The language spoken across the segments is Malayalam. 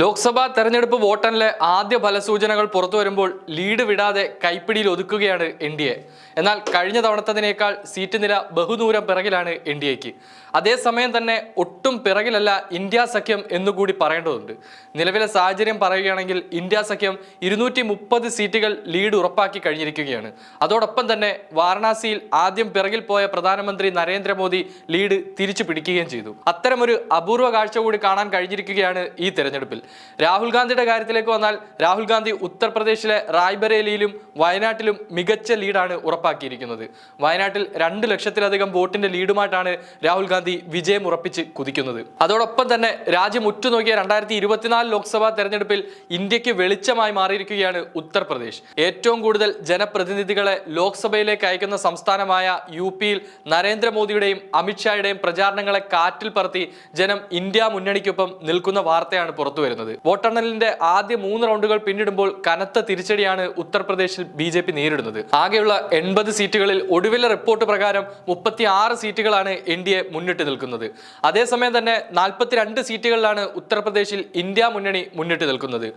ലോക്സഭാ തെരഞ്ഞെടുപ്പ് വോട്ടെണ്ണിലെ ആദ്യ ഫലസൂചനകൾ പുറത്തു വരുമ്പോൾ ലീഡ് വിടാതെ കൈപ്പിടിയിൽ ഒതുക്കുകയാണ് എൻ ഡി എ. എന്നാൽ കഴിഞ്ഞ തവണത്തതിനേക്കാൾ സീറ്റ് നില ബഹുദൂരം പിറകിലാണ് എൻ ഡി എക്ക്. അതേസമയം തന്നെ ഒട്ടും പിറകിലല്ല ഇന്ത്യ സഖ്യം എന്നുകൂടി പറയേണ്ടതുണ്ട്. നിലവിലെ സാഹചര്യം പറയുകയാണെങ്കിൽ ഇന്ത്യ സഖ്യം ഇരുന്നൂറ്റി മുപ്പത് സീറ്റുകൾ ലീഡ് ഉറപ്പാക്കി കഴിഞ്ഞിരിക്കുകയാണ്. അതോടൊപ്പം തന്നെ വാരണാസിയിൽ ആദ്യം പിറകിൽ പോയ പ്രധാനമന്ത്രി നരേന്ദ്രമോദി ലീഡ് തിരിച്ചു പിടിക്കുകയും ചെയ്തു. അത്തരമൊരു അപൂർവ കാഴ്ച കൂടി കാണാൻ കഴിഞ്ഞിരിക്കുകയാണ് ഈ തെരഞ്ഞെടുപ്പിൽ. രാഹുൽ ഗാന്ധിയുടെ കാര്യത്തിലേക്ക് വന്നാൽ രാഹുൽ ഗാന്ധി ഉത്തർപ്രദേശിലെ റായ്ബറേലിയിലും വയനാട്ടിലും മികച്ച ലീഡാണ് ഉറപ്പാക്കിയിരിക്കുന്നത്. വയനാട്ടിൽ രണ്ട് ലക്ഷത്തിലധികം വോട്ടിന്റെ ലീഡുമായിട്ടാണ് രാഹുൽ ഗാന്ധി വിജയം ഉറപ്പിച്ച് കുതിക്കുന്നത്. അതോടൊപ്പം തന്നെ രാജ്യം ഉറ്റുനോക്കിയ രണ്ടായിരത്തി ഇരുപത്തിനാല് ലോക്സഭാ തെരഞ്ഞെടുപ്പിൽ ഇന്ത്യയ്ക്ക് വെളിച്ചമായി മാറിയിരിക്കുകയാണ് ഉത്തർപ്രദേശ്. ഏറ്റവും കൂടുതൽ ജനപ്രതിനിധികളെ ലോക്സഭയിലേക്ക് അയക്കുന്ന സംസ്ഥാനമായ യു പിയിൽ നരേന്ദ്രമോദിയുടെയും അമിത്ഷായുടെയും പ്രചാരണങ്ങളെ കാറ്റിൽ പറത്തി ജനം ഇന്ത്യ മുന്നണിക്കൊപ്പം നിൽക്കുന്ന വാർത്തയാണ് പുറത്തു വരുന്നത്. വോട്ടെണ്ണലിന്റെ ആദ്യ മൂന്ന് റൗണ്ടുകൾ പിന്നിടുമ്പോൾ കനത്ത തിരിച്ചടിയാണ് ഉത്തർപ്രദേശിൽ ബി ജെ പി നേരിടുന്നത്. ആകെയുള്ള എൺപത് സീറ്റുകളിൽ ഒടുവിലെ റിപ്പോർട്ട് പ്രകാരം മുപ്പത്തി ആറ് സീറ്റുകളാണ് എൻ ഡി എ മുന്നിട്ട് നിൽക്കുന്നത്. അതേസമയം തന്നെ നാൽപ്പത്തിരണ്ട് സീറ്റുകളിലാണ് ഉത്തർപ്രദേശിൽ ഇന്ത്യ മുന്നണി മുന്നിട്ട് നിൽക്കുന്നത്.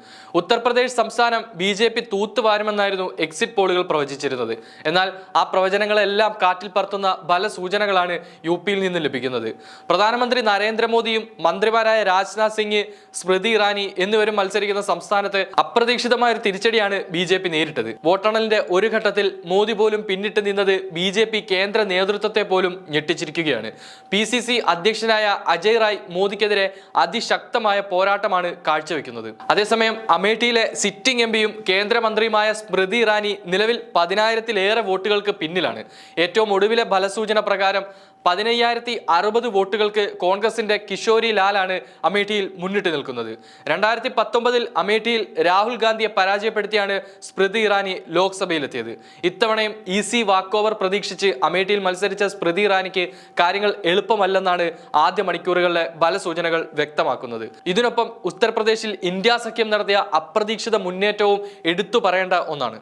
ഉത്തർപ്രദേശ് സംസ്ഥാനം ബി ജെ പി തൂത്തുവാരുമെന്നായിരുന്നു എക്സിറ്റ് പോളുകൾ പ്രവചിച്ചിരുന്നത്. എന്നാൽ ആ പ്രവചനങ്ങളെല്ലാം കാറ്റിൽ പറത്തുന്ന പല സൂചനകളാണ് യു പിയിൽ നിന്ന് ലഭിക്കുന്നത്. പ്രധാനമന്ത്രി നരേന്ദ്രമോദിയും മന്ത്രിമാരായ രാജ്നാഥ് സിംഗ് സ്മൃതി ഇറാനി എന്നിവരും മത്സരിക്കുന്ന സംസ്ഥാനത്ത് അപ്രതീക്ഷിതമായ ഒരു തിരിച്ചടിയാണ് ബി ജെ പി നേരിട്ടത്. വോട്ടെണ്ണലിന്റെ ഒരു ഘട്ടത്തിൽ മോദി പോലും പിന്നിട്ട് നിന്നത് ബി ജെ പി കേന്ദ്ര നേതൃത്വത്തെ പോലും ഞെട്ടിച്ചിരിക്കുകയാണ്. പി സി സി അധ്യക്ഷനായ അജയ് റായ് മോദിക്കെതിരെ അതിശക്തമായ പോരാട്ടമാണ് കാഴ്ചവെക്കുന്നത്. അതേസമയം അമേഠിയിലെ സിറ്റിംഗ് എം പിയും കേന്ദ്രമന്ത്രിയുമായ സ്മൃതി ഇറാനി നിലവിൽ പതിനായിരത്തിലേറെ വോട്ടുകൾക്ക് പിന്നിലാണ്. ഏറ്റവും ഒടുവിലെ ഫലസൂചന പ്രകാരം പതിനയ്യായിരത്തി അറുപത് വോട്ടുകൾക്ക് കോൺഗ്രസിന്റെ കിഷോരി ലാലാണ് അമേഠിയിൽ മുന്നിട്ട് നിൽക്കുന്നത്. രണ്ടായിരത്തി പത്തൊമ്പതിൽ അമേഠിയിൽ രാഹുൽ ഗാന്ധിയെ പരാജയപ്പെടുത്തിയാണ് സ്മൃതി ഇറാനി ലോക്സഭയിലെത്തിയത്. ഇത്തവണയും ഈസി വാക്ക് ഓവർ പ്രതീക്ഷിച്ച് അമേഠിയിൽ മത്സരിച്ച സ്മൃതി ഇറാനിക്ക് കാര്യങ്ങൾ എളുപ്പമല്ലെന്നാണ് ആദ്യ മണിക്കൂറുകളിലെ ബലസൂചനകൾ വ്യക്തമാക്കുന്നത്. ഇതിനൊപ്പം ഉത്തർപ്രദേശിൽ ഇന്ത്യ സഖ്യം നടത്തിയ അപ്രതീക്ഷിത മുന്നേറ്റവും എടുത്തു പറയേണ്ട ഒന്നാണ്.